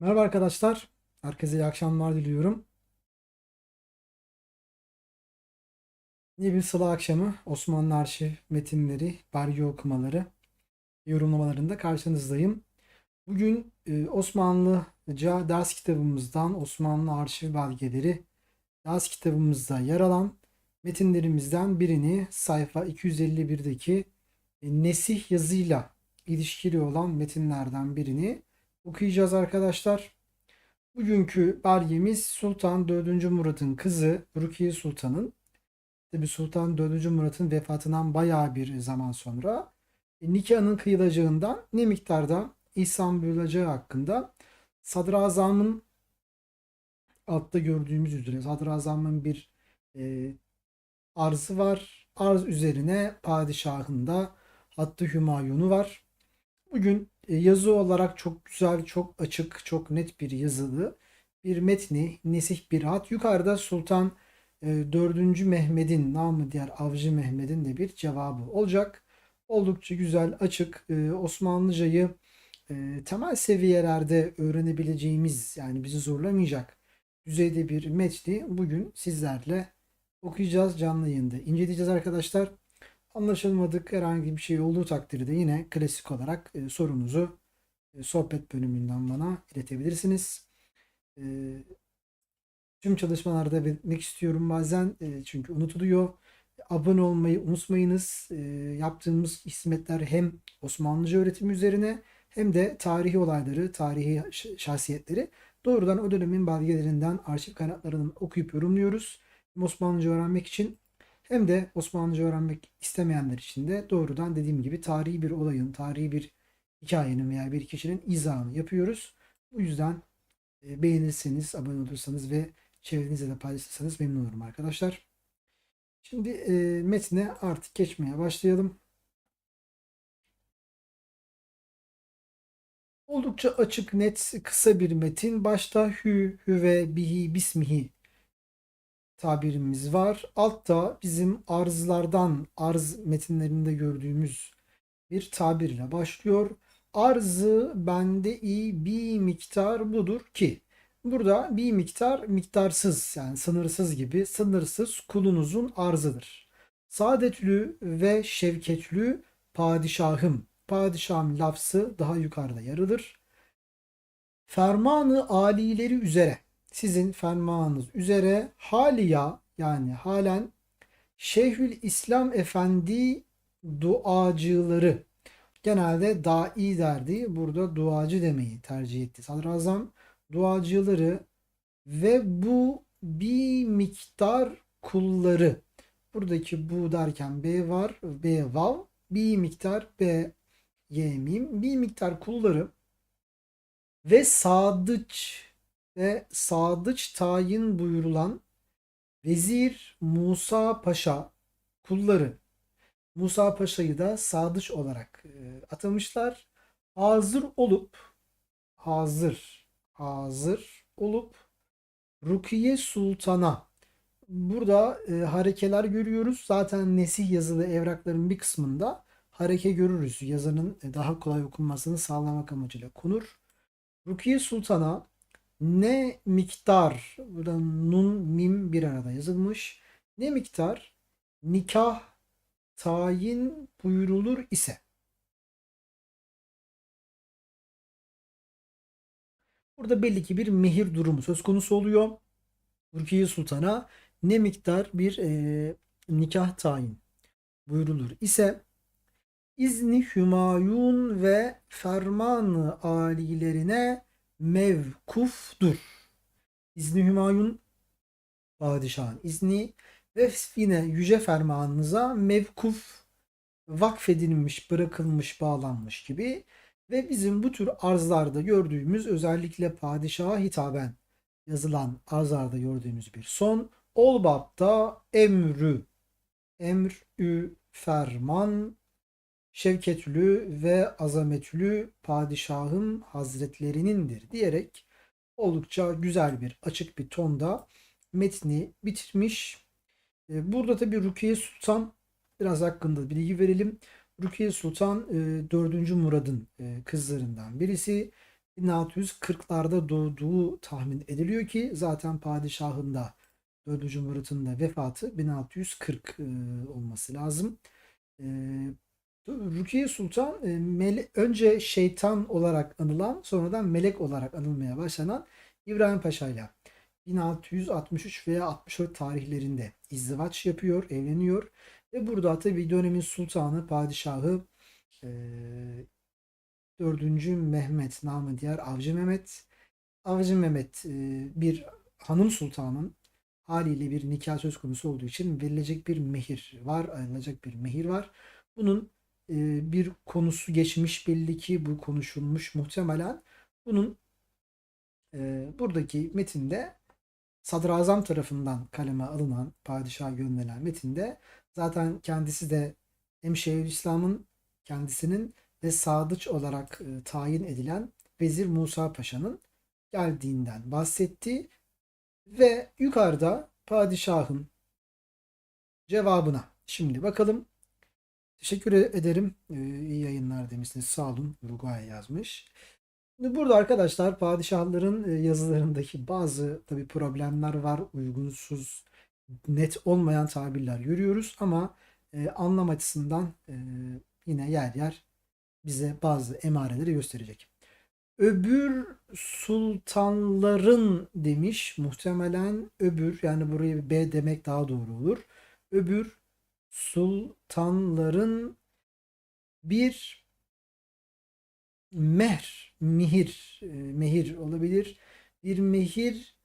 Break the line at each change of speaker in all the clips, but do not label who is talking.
Merhaba arkadaşlar. Herkese iyi akşamlar diliyorum. Yine bir salı akşamı Osmanlı arşiv metinleri, belge okumaları, yorumlamalarında karşınızdayım. Bugün e, Osmanlıca ders kitabımızdan Osmanlı arşiv belgeleri ders kitabımızda yer alan metinlerimizden birini sayfa 251'deki e, Nesih yazıyla ilişkili olan metinlerden birini okuyacağız arkadaşlar. Bugünkü belgemiz Sultan 4. Murat'ın kızı Rukiye Sultan'ın Tabi Sultan 4. Murat'ın vefatından bayağı bir zaman sonra e, nikahının kıyılacağından ne miktarda ihsan buyurulacağı hakkında Sadrazam'ın altta gördüğümüz üzere Sadrazam'ın bir e, arzı var. Arz üzerine padişahın da hattı hümayunu var. Bugün yazı olarak çok güzel, çok açık, çok net bir yazılı bir metni, nesih bir hat. Yukarıda Sultan e, 4. Mehmet'in, namı diğer Avcı Mehmet'in de bir cevabı olacak. Oldukça güzel, açık, e, Osmanlıcayı e, temel seviyelerde öğrenebileceğimiz, yani bizi zorlamayacak düzeyde bir metni bugün sizlerle okuyacağız canlı yayında. İnceleyeceğiz arkadaşlar. Anlaşılmadık herhangi bir şey olduğu takdirde yine klasik olarak e, sorunuzu e, sohbet bölümünden bana iletebilirsiniz. E, tüm çalışmalarda belirtmek istiyorum bazen e, çünkü unutuluyor. Abone olmayı unutmayınız. E, yaptığımız hizmetler hem Osmanlıca öğretimi üzerine hem de tarihi olayları, tarihi şahsiyetleri doğrudan o dönemin belgelerinden, arşiv kaynaklarından okuyup yorumluyoruz. Osmanlıca öğrenmek için hem de Osmanlıca öğrenmek istemeyenler için de doğrudan dediğim gibi tarihi bir olayın, tarihi bir hikayenin veya bir kişinin izahını yapıyoruz. Bu yüzden e, beğenirseniz, abone olursanız ve çevrenizde de paylaşırsanız memnun olurum arkadaşlar. Şimdi e, metne artık geçmeye başlayalım. Oldukça açık, net, kısa bir metin. Başta hü, hüve, bihi, bismihi tabirimiz var. Altta bizim arzlardan, arz metinlerinde gördüğümüz bir tabirle başlıyor. Arzı bende iyi bir miktar budur ki. Burada bir miktar miktarsız yani sınırsız gibi sınırsız kulunuzun arzıdır. Saadetlü ve şevketlü padişahım. Padişahım lafzı daha yukarıda yarıdır. Fermanı alileri üzere sizin fermanınız üzere haliya yani halen Şeyhül İslam Efendi duacıları genelde dai derdi. Burada duacı demeyi tercih etti. Sadrazam duacıları ve bu bir miktar kulları. Buradaki bu derken B var. B vav. Bir miktar B Y mim. Bir miktar kulları ve sadıç ve sadıç tayin buyurulan Vezir Musa Paşa kulları Musa Paşa'yı da sadıç olarak e, atamışlar. Hazır olup hazır hazır olup Rukiye Sultan'a burada e, harekeler görüyoruz. Zaten nesih yazılı evrakların bir kısmında hareke görürüz. Yazının e, daha kolay okunmasını sağlamak amacıyla konur. Rukiye Sultan'a ne miktar burada nun mim bir arada yazılmış. Ne miktar nikah tayin buyurulur ise burada belli ki bir mehir durumu söz konusu oluyor. Rukiye Sultan'a ne miktar bir e, nikah tayin buyurulur ise izni hümayun ve fermanı alilerine mevkuftur. İzni Hümayun padişahın izni ve yine yüce fermanınıza mevkuf vakfedilmiş, bırakılmış, bağlanmış gibi ve bizim bu tür arzlarda gördüğümüz özellikle padişaha hitaben yazılan arzlarda gördüğümüz bir son Olbap'ta emrü emrü ferman şevketlü ve azametlü padişahın hazretlerinindir diyerek oldukça güzel bir açık bir tonda metni bitirmiş. E, burada tabi Rukiye Sultan biraz hakkında bilgi verelim. Rukiye Sultan 4. E, Murad'ın e, kızlarından birisi. 1640'larda doğduğu tahmin ediliyor ki zaten padişahın da 4. Murat'ın da vefatı 1640 e, olması lazım. E, Rukiye Sultan e, önce şeytan olarak anılan sonradan melek olarak anılmaya başlanan İbrahim Paşa ile 1663 veya 64 tarihlerinde izdivaç yapıyor, evleniyor ve burada tabii dönemin sultanı, padişahı e, 4. Mehmet namı diğer Avcı Mehmet. Avcı Mehmet e, bir hanım sultanın haliyle bir nikah söz konusu olduğu için verilecek bir mehir var, ayrılacak bir mehir var. Bunun e, bir konusu geçmiş belli ki bu konuşulmuş muhtemelen. Bunun e, buradaki metinde sadrazam tarafından kaleme alınan, padişaha gönderilen metinde zaten kendisi de hem Şeyhülislam'ın kendisinin ve sadıç olarak e, tayin edilen Vezir Musa Paşa'nın geldiğinden bahsetti ve yukarıda padişahın cevabına şimdi bakalım. Teşekkür ederim. Ee, iyi yayınlar demişsiniz. Sağ olun. Uruguay yazmış. Şimdi burada arkadaşlar padişahların e, yazılarındaki bazı tabii problemler var. Uygunsuz, net olmayan tabirler görüyoruz ama e, anlam açısından e, yine yer yer bize bazı emareleri gösterecek. Öbür sultanların demiş. Muhtemelen öbür yani buraya B demek daha doğru olur. Öbür sultanların bir mehr, mihir, e, mehir olabilir. Bir mehir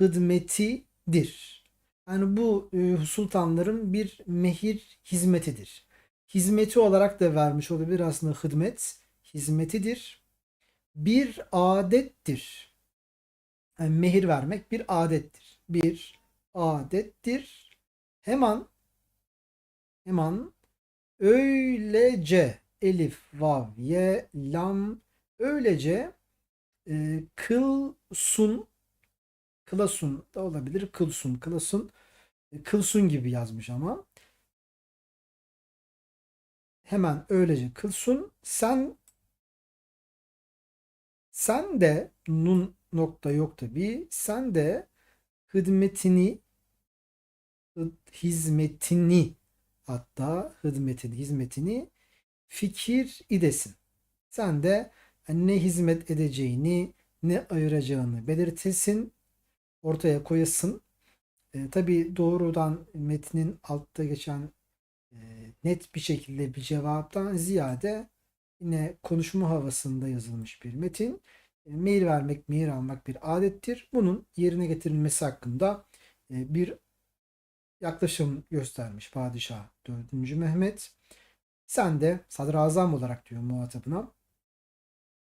hizmetidir. Yani bu e, sultanların bir mehir hizmetidir. Hizmeti olarak da vermiş olabilir aslında hizmet, hizmetidir. Bir adettir. Yani mehir vermek bir adettir. Bir adettir. Hemen hemen öylece elif, vav, ye, lam. Öylece e, kılsun. Kılasun da olabilir. Kılsun, kılasun e, kılsun gibi yazmış ama. Hemen öylece kılsun. Sen sen de nun nokta yok tabi. Sen de hizmetini hizmetini hatta hizmetini hizmetini fikir idesin. Sen de ne hizmet edeceğini ne ayıracağını belirtesin ortaya koyasın. E, tabi doğrudan metnin altta geçen e, net bir şekilde bir cevaptan ziyade yine konuşma havasında yazılmış bir metin. E, mail vermek, mail almak bir adettir. Bunun yerine getirilmesi hakkında e, bir yaklaşım göstermiş padişah 4. Mehmet. Sen de sadrazam olarak diyor muhatabına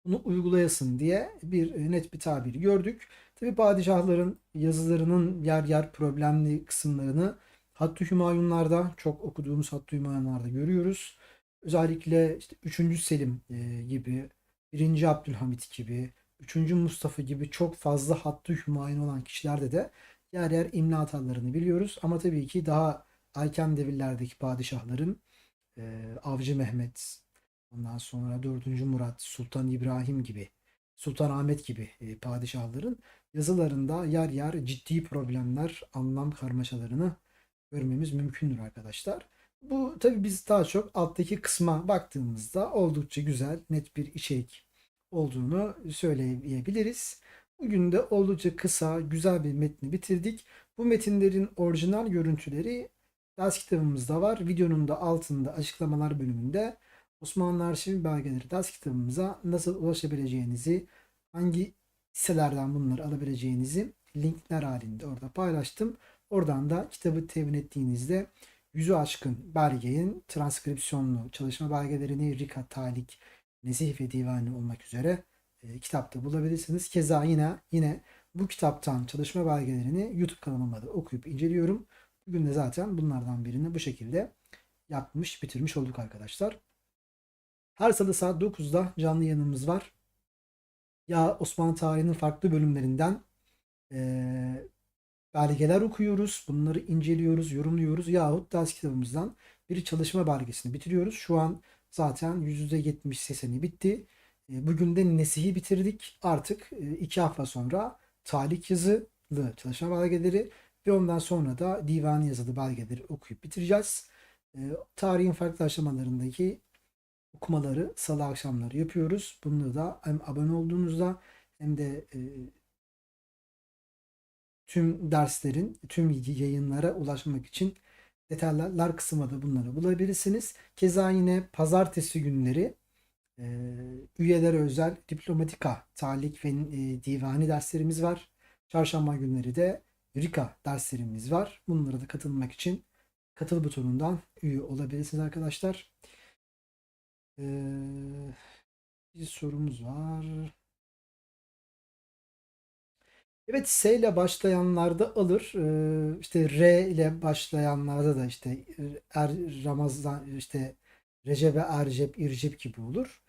bunu uygulayasın diye bir e, net bir tabir gördük. Tabi padişahların yazılarının yer yer problemli kısımlarını Hattı Hümayunlar'da çok okuduğumuz Hattı Hümayunlar'da görüyoruz. Özellikle işte 3. Selim e, gibi, 1. Abdülhamit gibi, 3. Mustafa gibi çok fazla Hattı Hümayun olan kişilerde de yer yer imla hatalarını biliyoruz. Ama tabii ki daha erken devirlerdeki padişahların e, Avcı Mehmet, ondan sonra 4. Murat, Sultan İbrahim gibi, Sultan Ahmet gibi e, padişahların yazılarında yer yer ciddi problemler, anlam karmaşalarını görmemiz mümkündür arkadaşlar. Bu tabi biz daha çok alttaki kısma baktığımızda oldukça güzel, net bir içerik olduğunu söyleyebiliriz. Bugün de oldukça kısa, güzel bir metni bitirdik. Bu metinlerin orijinal görüntüleri ders kitabımızda var. Videonun da altında açıklamalar bölümünde Osmanlı Arşivi belgeleri ders kitabımıza nasıl ulaşabileceğinizi, hangi sitelerden bunları alabileceğinizi linkler halinde orada paylaştım. Oradan da kitabı temin ettiğinizde yüzü aşkın belgenin transkripsiyonlu çalışma belgelerini Rika, Talik, Nesih ve Divani olmak üzere e, kitapta bulabilirsiniz. Keza yine yine bu kitaptan çalışma belgelerini YouTube kanalımda da okuyup inceliyorum. Bugün de zaten bunlardan birini bu şekilde yapmış, bitirmiş olduk arkadaşlar. Her salı saat 9'da canlı yayınımız var. Ya Osmanlı tarihinin farklı bölümlerinden e, belgeler okuyoruz. Bunları inceliyoruz, yorumluyoruz. Yahut ders kitabımızdan bir çalışma belgesini bitiriyoruz. Şu an zaten %70-80'i bitti. E, Bugün de Nesih'i bitirdik. Artık e, iki hafta sonra Talik yazılı çalışma belgeleri ve ondan sonra da divan yazılı belgeleri okuyup bitireceğiz. E, Tarihin farklı aşamalarındaki okumaları salı akşamları yapıyoruz. Bunları da hem abone olduğunuzda hem de e, tüm derslerin, tüm yayınlara ulaşmak için detaylar kısmında da bunları bulabilirsiniz. Keza yine pazartesi günleri üyelere özel diplomatika, talik ve e, divani derslerimiz var. Çarşamba günleri de Rika derslerimiz var. Bunlara da katılmak için katıl butonundan üye olabilirsiniz arkadaşlar. Ee, bir sorumuz var. Evet S ile başlayanlarda alır. Ee, işte R ile başlayanlarda da işte Er, Ramazan işte Recep, Ercep, İrcep gibi olur.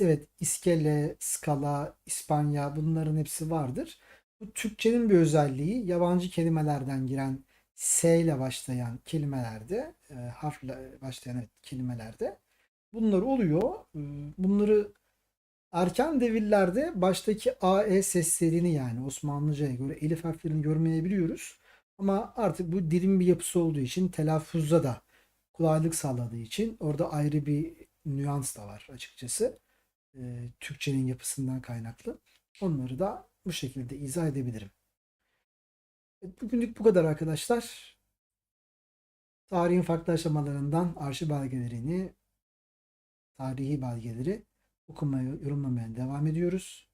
Evet İskele, Skala, İspanya bunların hepsi vardır. Bu Türkçenin bir özelliği yabancı kelimelerden giren S ile başlayan kelimelerde, e, harfle başlayan evet, kelimelerde bunlar oluyor. Bunları erken devirlerde baştaki AE seslerini yani Osmanlıca'ya göre elif harflerini görmeyebiliyoruz. Ama artık bu dilin bir yapısı olduğu için telaffuzda da kolaylık sağladığı için orada ayrı bir nüans da var açıkçası. Ee, Türkçenin yapısından kaynaklı. Onları da bu şekilde izah edebilirim. Evet, Bugünlük bu kadar arkadaşlar. Tarihin farklı aşamalarından arşiv belgelerini, tarihi belgeleri okumaya, yorumlamaya devam ediyoruz.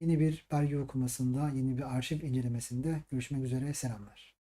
Yeni bir belge okumasında, yeni bir arşiv incelemesinde görüşmek üzere. Selamlar.